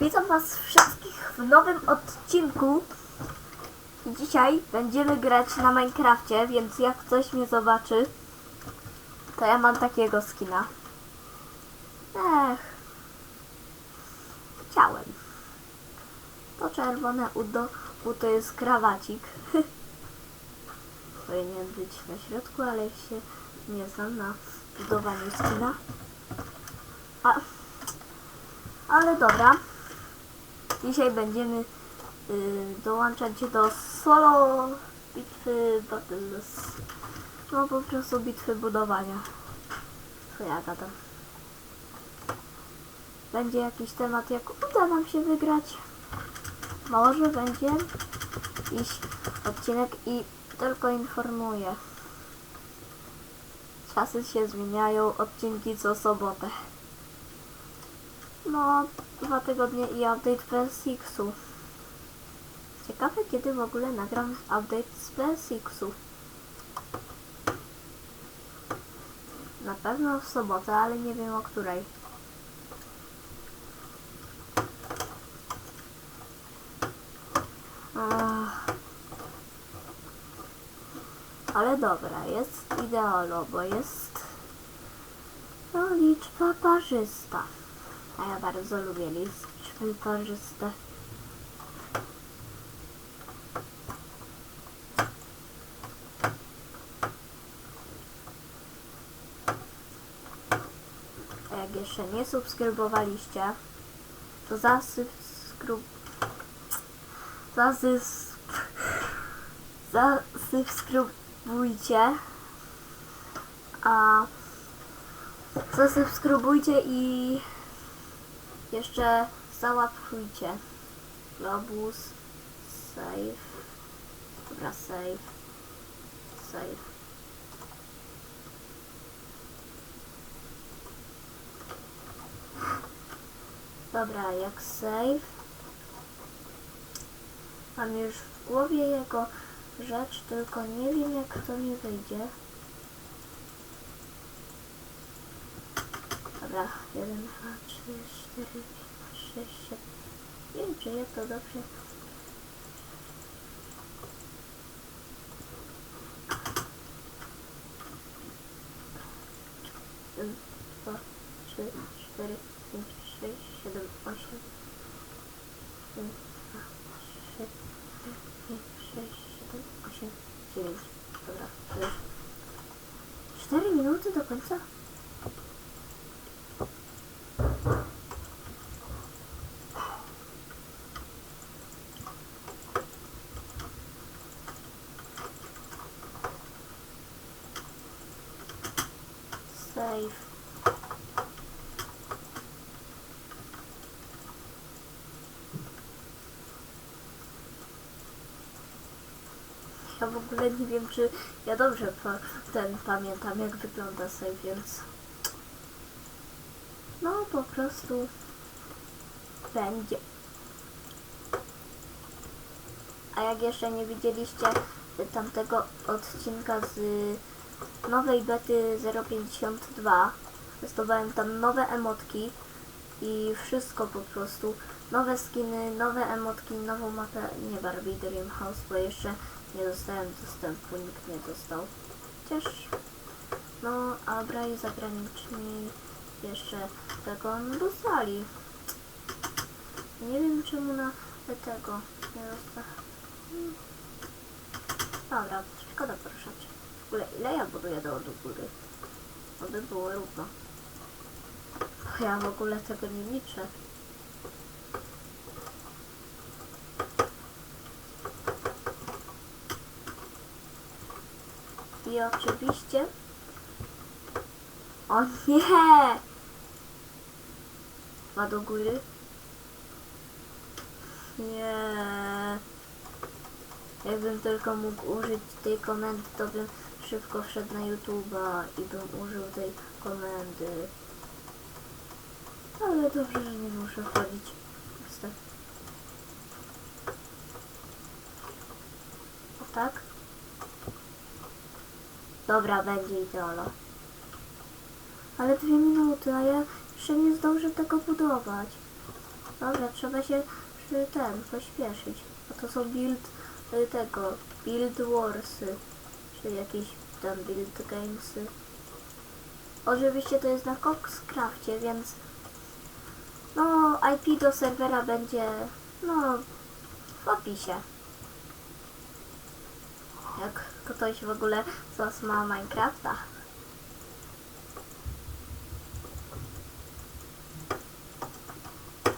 Witam Was wszystkich w nowym odcinku. Dzisiaj będziemy grać na Minecrafcie, więc jak ktoś mnie zobaczy, to ja mam takiego skina. Ech. Chciałem. To czerwone udo, u to jest krawacik. Powinien być na środku, ale się nie znam na budowaniu skina. A, ale dobra. Dzisiaj będziemy y, dołączać do solo bitwy Battles. No po prostu bitwy budowania. Co ja gadam. Będzie jakiś temat, jak uda nam się wygrać. Może będzie jakiś odcinek i tylko informuję. Czasy się zmieniają, odcinki co sobotę. No, dwa tygodnie i update PSX-u. Ciekawe, kiedy w ogóle nagram update z PSX-u. Na pewno w sobotę, ale nie wiem o której. Ach. Ale dobra, jest ideolo, bo jest to liczba parzysta. A ja bardzo lubię. A jak jeszcze nie subskrybowaliście, to zasubskryb... Zasys... Zasubskrybujcie. A... Zasubskrybujcie i jeszcze załapujcie. Globus, save. Dobra, save. Save. Dobra, jak save. Mam już w głowie jego rzecz, tylko nie wiem jak to mi wyjdzie. Dobra, 1, 2, 3, 4, 5, 6, 7. Nie wiem, czy jest to dobrze. Dwa, trzy, cztery, pięć, sześć, siedem, osiem. Dwa, trzy, cztery, sześć, siedem, osiem, dziewięć. Dobra, już. Cztery minuty do końca? Save. Ja ogóle nie wiem, czy ja dobrze pa ten pamiętam, jak wygląda save, więc no po prostu będzie. A jak jeszcze nie widzieliście tamtego odcinka z nowej bety 052, testowałem tam nowe emotki i wszystko po prostu. Nowe skiny, nowe emotki, nową mapę, nie Barbie Dream House, bo jeszcze nie dostałem dostępu, nikt nie dostał. Chociaż, no, a brali zagraniczni jeszcze tego dostali. Nie wiem czemu na tego nie dostał. Hmm. Dobra, szkoda poruszać. W ogóle ile ja buduję do, do góry? Aby było równo. Ja w ogóle tego nie liczę. I oczywiście... O nie! Dwa do góry. Nie. Jakbym tylko mógł użyć tej komendy, to bym szybko wszedł na YouTube'a i bym użył tej komendy. Ale dobrze, że nie muszę wchodzić. Proste. O tak? Dobra, będzie ideolo. Ale dwie minuty, a ja jeszcze nie zdążę tego budować. Dobra, trzeba się przy ten pośpieszyć. A to są build y, tego, build warsy. Czy jakieś tam build gamesy. Oczywiście to jest na Coxcrafcie, więc no IP do serwera będzie no w opisie. Jak ktoś w ogóle z ma Minecrafta.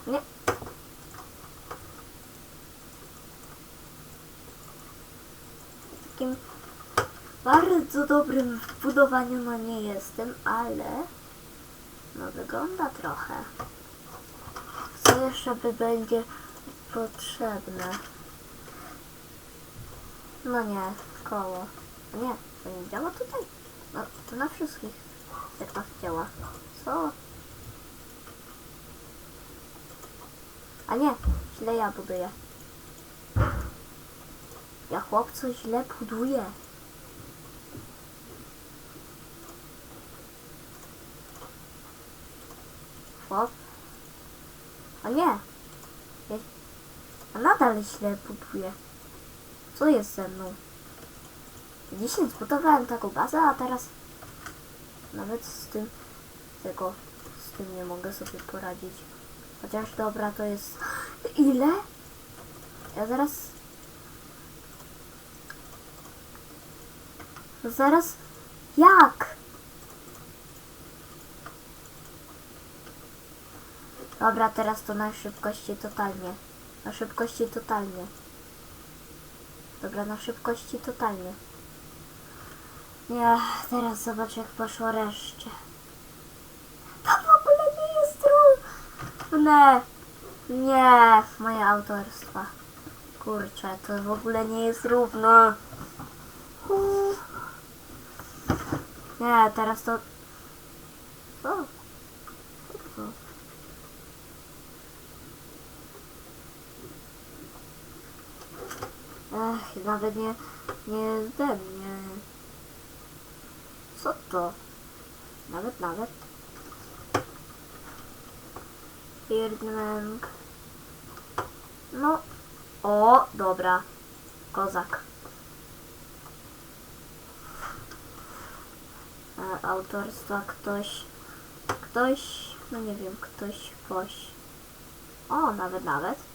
Nie. Takim bardzo dobrym w budowaniu no nie jestem, ale no wygląda trochę. Co jeszcze by będzie potrzebne? No nie, koło. Nie, to nie działa tutaj. No, to na wszystkich serwach działa. Co? A nie, źle ja buduję. Ja chłopco źle buduję. Chłop. A nie. A nadal źle buduję. Co jest ze mną? Dzisiaj zbudowałem taką bazę, a teraz nawet z tym tego z tym nie mogę sobie poradzić. Chociaż dobra, to jest ile? Ja zaraz No zaraz jak? Dobra, teraz to na szybkości totalnie. Na szybkości totalnie. Dobra, na szybkości totalnie. Nie, teraz zobacz jak poszło reszcie. To w ogóle nie jest równe. Nie, moje autorstwa. Kurczę, to w ogóle nie jest równo. Nie, teraz to... O. Ech, nawet nie, nie ze mnie. Co to? Nawet, nawet. Birdman. No. O, dobra. Kozak. E, autorstwa ktoś. Ktoś. No nie wiem, ktoś poś. O, nawet, nawet.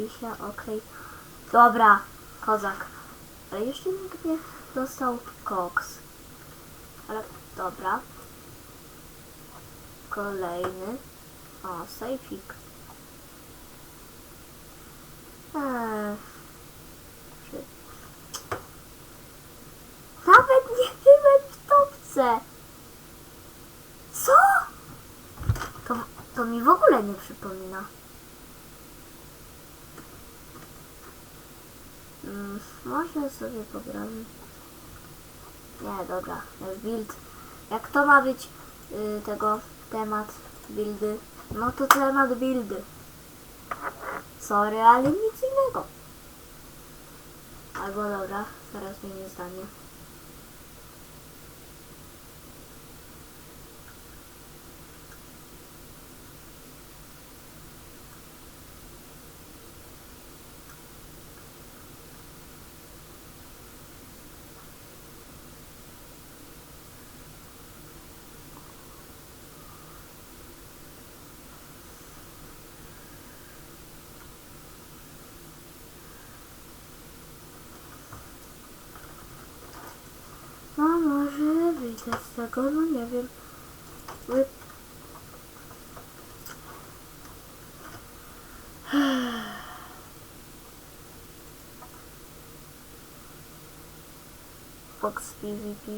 Isia, okej. Dobra, kozak. Ale jeszcze nikt nie dostał koks. Ale dobra. Kolejny. O, sejfik. Eee. Nawet nie byłem w topce. Co? To, to mi w ogóle nie przypomina. Mm, może sobie pogramy. Nie, dobra, build. Jak to ma być y, tego temat buildy? No to temat buildy. Sorry, ale nic innego. Albo dobra, zaraz zmienię zdanie. No może wyjdę z tego, no nie wiem. Wy... Box PvP.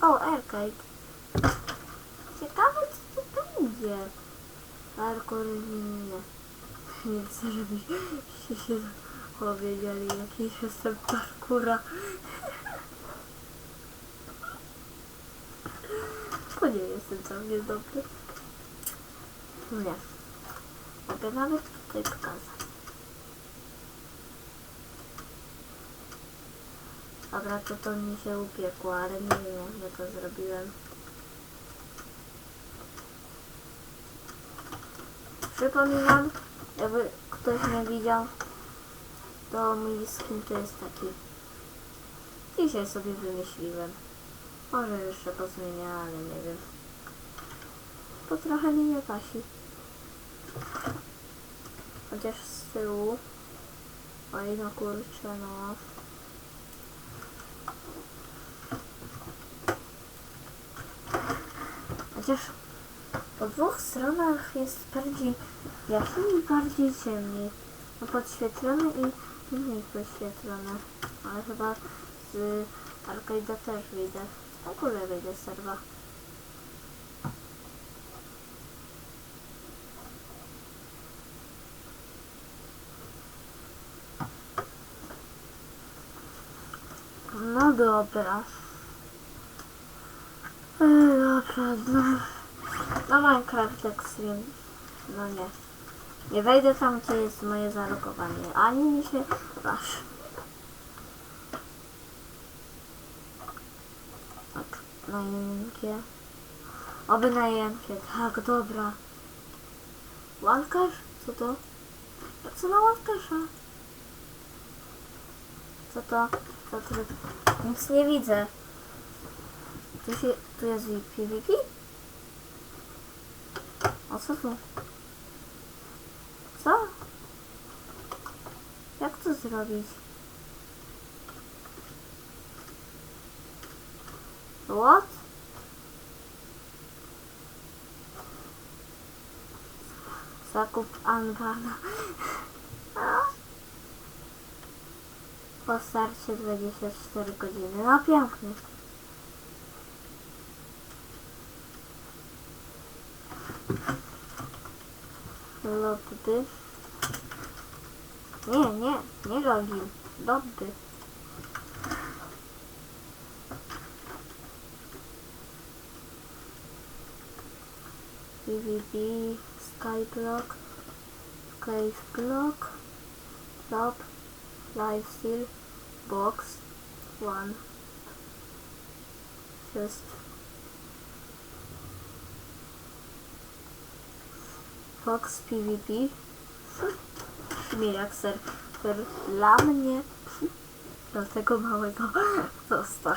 O, arcade. Ciekawe co to będzie. Parkour inny. Nie chcę, żebyście się powiedzieli, jakiś jestem parkura. to nie jestem całkiem niedobry. No nie. Mogę nawet tutaj pokazać. Dobra, to to mi się upiekło, ale nie wiem jak ja to zrobiłem. Przypominam, jakby ktoś nie widział, to mój skin to jest taki. Dzisiaj sobie wymyśliłem. Może jeszcze pozmienię, ale nie wiem. To trochę mi nie pasi. Chociaż z tyłu. Oj no kurczę no. Chociaż po dwóch stronach jest bardziej jaśniej i bardziej ciemniej. No podświetlone i mniej podświetlone. Ale chyba z Arcade'a też wyjdę. W ogóle wyjdę serwa. No dobra. E, dobra, no. No Minecraft Extreme. No nie. Nie wejdę tam, gdzie jest moje zalogowanie. Ani mi się masz. Tak, na jemkie. Oby na jemkie. Tak, dobra. Łankarz? Co to? Co na łankarza? Co to? Co to? Nic nie widzę. Tu, się, tu jest PvP? O co tu? Co? Jak to zrobić? What? Zakup Anbana. Po starcie 24 godziny. No pięknie. Lobby. Nie, nie, nie login. Lobby. BBB, Skyblock, Glazeblock, Lab, Lifesteal, Box, 1. Just box PvP Mirakser, który dla mnie do tego małego został.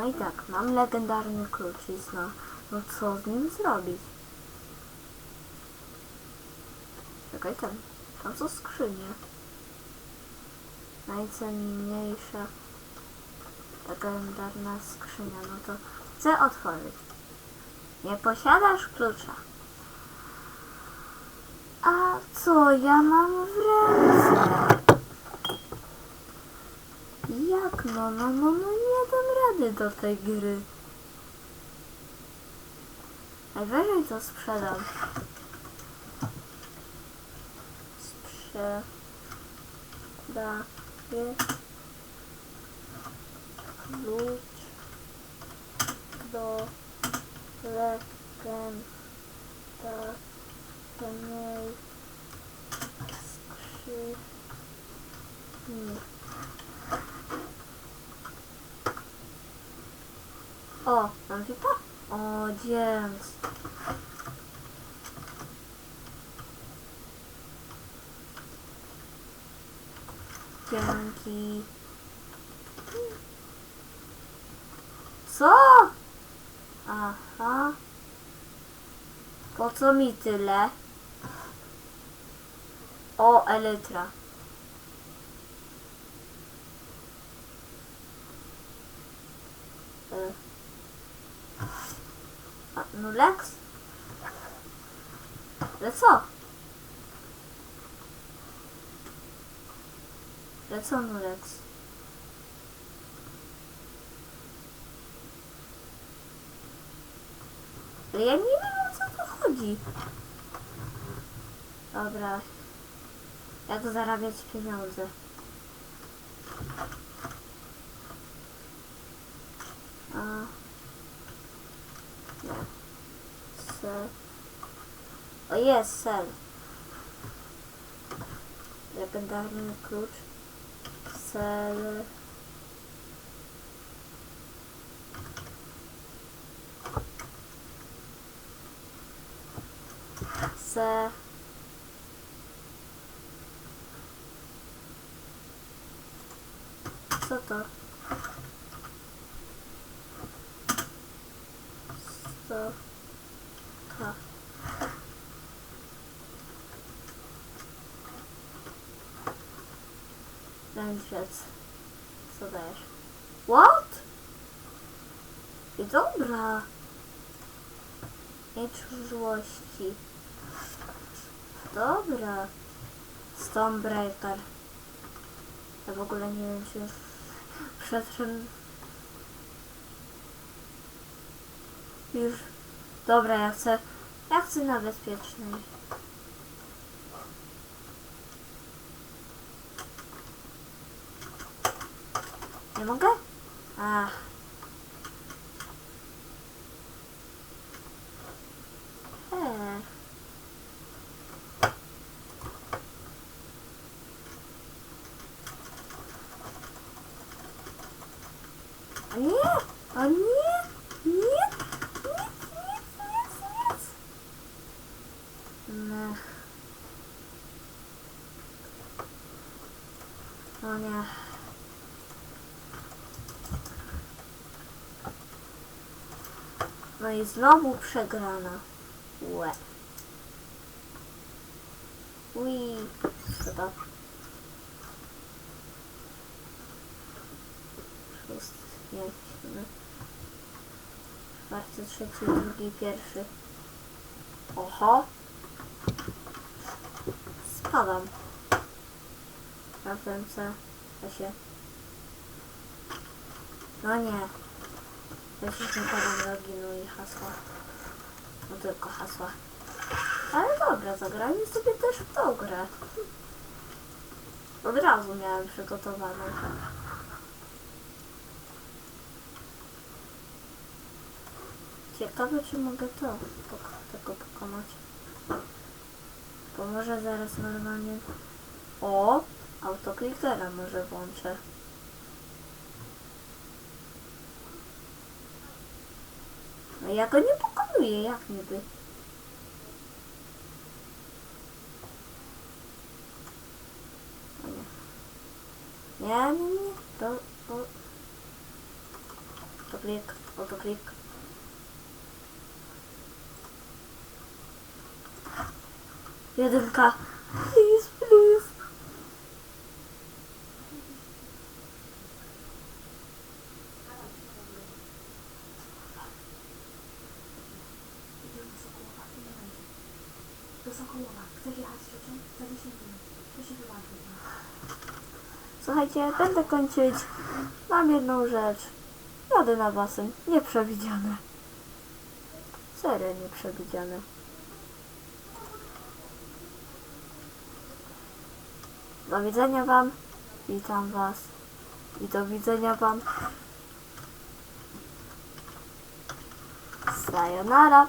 No i tak, mam legendarny kluczyc, no, no co z nim zrobić? Czekaj, tam, tam są skrzynie. Najcenniejsza legendarna skrzynia, no to chcę otworzyć. Nie posiadasz klucza. A co ja mam w ręce? Jak no, no, no, no dam rady do tej gry. Najwyżej to sprzedam. Sprzedaję klucz do legendarnej skrzyni. O, mam VIPa? O, James. Dzięki. Co? Aha. Po co mi tyle? O, Elytra. Y. A, Nulex? Ale co? Nulex? Ale ja nie wiem o co tu chodzi. Dobra. Jak zarabiać pieniądze? A. Nie. Sel. O jest, sel. Legendarny klucz. Sel. chcę... Co to? Co? To. Wędrzec. Co dajesz? What? I dobra. Miecz złości. Dobra. Stonebreaker. Ja w ogóle nie wiem, czy przetrzen... Już. Dobra, ja chcę... Ja chcę na bezpiecznej. Nie mogę? Ach. Eee. A nie! A nie! Nie! Nic, nic, nic, nic! Mech. O nie. No i znowu przegrana. Łe. Ui. To? Szósty, nie, siódmy. Czwarty, trzeci, drugi, pierwszy. Oho. Spadam. Na femce. Da się. No nie. Nie podam loginu i hasła. No tylko hasła. Ale dobra, zagrajmy sobie też w tą grę. Od razu miałem przygotowaną. Ciekawe, czy mogę to tego pokonać. Bo może zaraz normalnie... O! Autoklikera może włączę. No ja go nie pokonuję, jak niby. Nie. Nie, nie. To, to... Autoklik, autoklik. Jedynka. Please, please. Do Sokołowa. Chcesz jechać z ciocią? Za 10 minut. To się wyłączy. Słuchajcie, będę kończyć. Mam jedną rzecz. Jadę na basen. Nieprzewidziane. Serio nieprzewidziane. Do widzenia Wam. Witam Was. I do widzenia Wam. Sayonara.